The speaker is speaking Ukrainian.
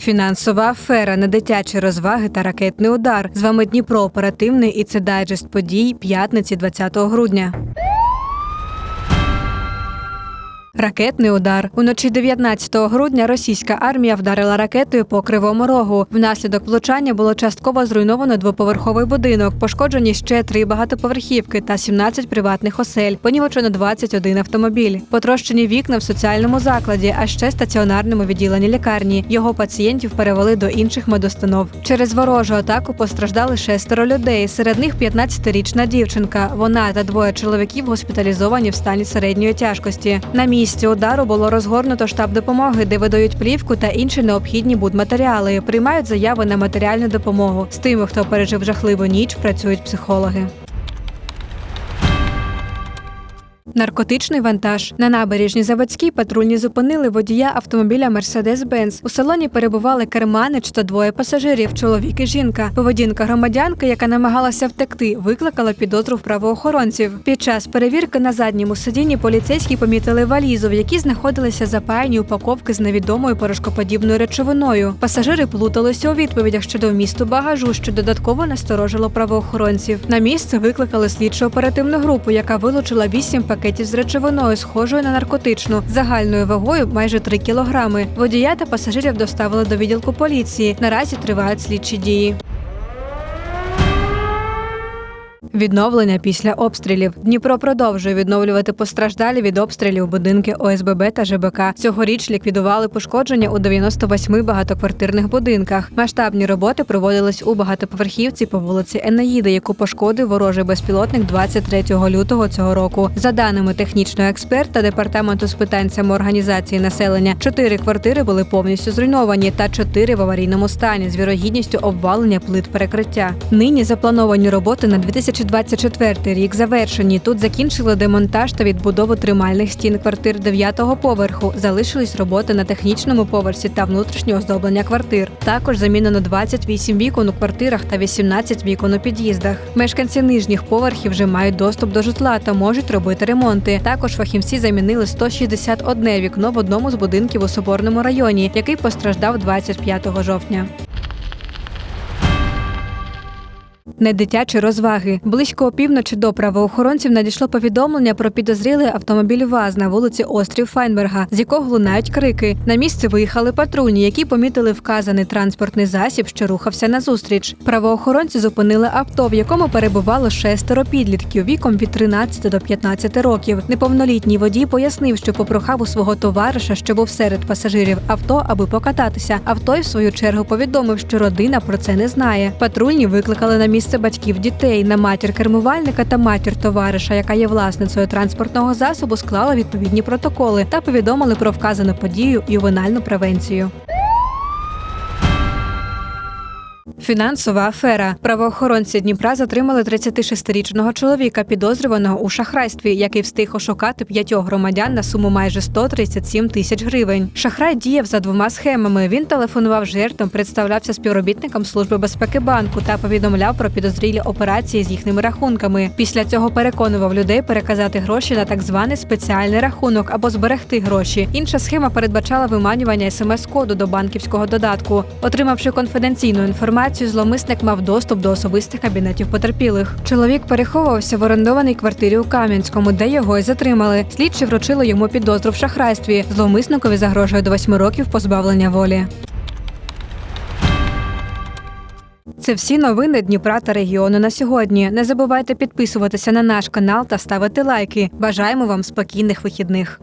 Фінансова афера, недитячі розваги та ракетний удар. З вами Дніпро оперативний і це дайджест подій п'ятниці 20 грудня. Ракетний удар уночі 19 грудня російська армія вдарила ракетою по кривому рогу. Внаслідок влучання було частково зруйновано двоповерховий будинок, пошкоджені ще три багатоповерхівки та 17 приватних осель. Понівечено 21 автомобіль. Потрощені вікна в соціальному закладі, а ще стаціонарному відділенні лікарні. Його пацієнтів перевели до інших медустанов. Через ворожу атаку постраждали шестеро людей. Серед них 15-річна дівчинка. Вона та двоє чоловіків госпіталізовані в стані середньої тяжкості. На місці удару було розгорнуто штаб допомоги, де видають плівку та інші необхідні будматеріали. Приймають заяви на матеріальну допомогу. З тими, хто пережив жахливу ніч, працюють психологи. Наркотичний вантаж на набережній Заводській патрульні зупинили водія автомобіля Mercedes-Benz. У салоні перебували керманич та двоє пасажирів, чоловік і жінка. Поведінка громадянки, яка намагалася втекти, викликала підозру в правоохоронців. Під час перевірки на задньому сидінні поліцейські помітили валізу, в якій знаходилися запаяні упаковки з невідомою порошкоподібною речовиною. Пасажири плуталися у відповідях щодо вмісту багажу, що додатково насторожило правоохоронців. На місце викликали слідчо оперативну групу, яка вилучила вісім пакетів з речовиною, схожою на наркотичну, загальною вагою майже 3 кілограми. Водія та пасажирів доставили до відділку поліції. Наразі тривають слідчі дії. Відновлення після обстрілів Дніпро продовжує відновлювати постраждалі від обстрілів будинки ОСББ та ЖБК. Цьогоріч ліквідували пошкодження у 98 багатоквартирних будинках. Масштабні роботи проводились у багатоповерхівці по вулиці Енеїди, яку пошкодив ворожий безпілотник 23 лютого цього року. За даними технічного експерта департаменту з питань самоорганізації населення, чотири квартири були повністю зруйновані та чотири в аварійному стані з вірогідністю обвалення плит перекриття. Нині заплановані роботи на 2024 рік завершені. Тут закінчили демонтаж та відбудову тримальних стін квартир 9-го поверху. Залишились роботи на технічному поверсі та внутрішнє оздоблення квартир. Також замінено 28 вікон у квартирах та 18 вікон у під'їздах. Мешканці нижніх поверхів вже мають доступ до житла та можуть робити ремонти. Також фахівці замінили 161 вікно в одному з будинків у Соборному районі, який постраждав 25 жовтня. Недитячі розваги близько опівночі до правоохоронців надійшло повідомлення про підозрілий автомобіль ВАЗ на вулиці Острів Файнберга, з якого лунають крики. На місце виїхали патрульні, які помітили вказаний транспортний засіб, що рухався назустріч. Правоохоронці зупинили авто, в якому перебувало шестеро підлітків віком від 13 до 15 років. Неповнолітній водій пояснив, що попрохав у свого товариша, що був серед пасажирів авто, аби покататися. А той, в свою чергу, повідомив, що родина про це не знає. Патрульні викликали на місце батьків дітей. На матір кермувальника та матір товариша, яка є власницею транспортного засобу, склали відповідні протоколи та повідомили про вказану подію ювенальну превенцію. Фінансова афера. Правоохоронці Дніпра затримали 36-річного чоловіка, підозрюваного у шахрайстві, який встиг ошукати п'ятьох громадян на суму майже 137 тисяч гривень. Шахрай діяв за двома схемами. Він телефонував жертвам, представлявся співробітником служби безпеки банку та повідомляв про підозрілі операції з їхніми рахунками. Після цього переконував людей переказати гроші на так званий спеціальний рахунок або зберегти гроші. Інша схема передбачала виманювання смс-коду до банківського додатку. Отримавши конфіденційну інформацію, зловмисник мав доступ до особистих кабінетів потерпілих. Чоловік переховувався в орендованій квартирі у Кам'янському, де його й затримали. Слідчі вручили йому підозру в шахрайстві. Зловмисникові загрожує до восьми років позбавлення волі. Це всі новини Дніпра та регіону на сьогодні. Не забувайте підписуватися на наш канал та ставити лайки. Бажаємо вам спокійних вихідних.